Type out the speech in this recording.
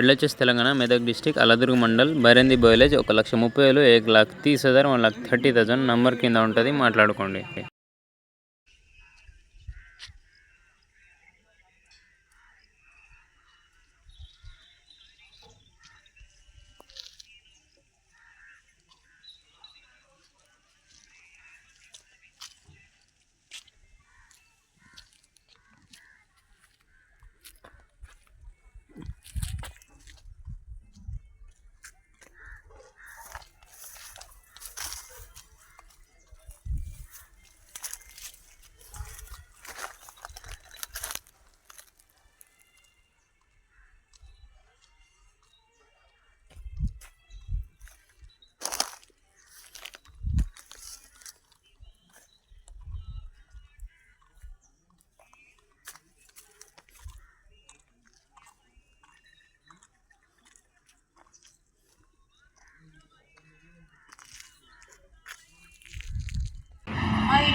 ఎడ్లచెస్ Telangana Medak district Alladurg mandal Bairandi village ఒక లక్ష ముప్పై వేలు ఏక్ లాక్ తీస్ హజార్ one lakh thirty thousand number కింద ఉంటుంది మాట్లాడుకోండి.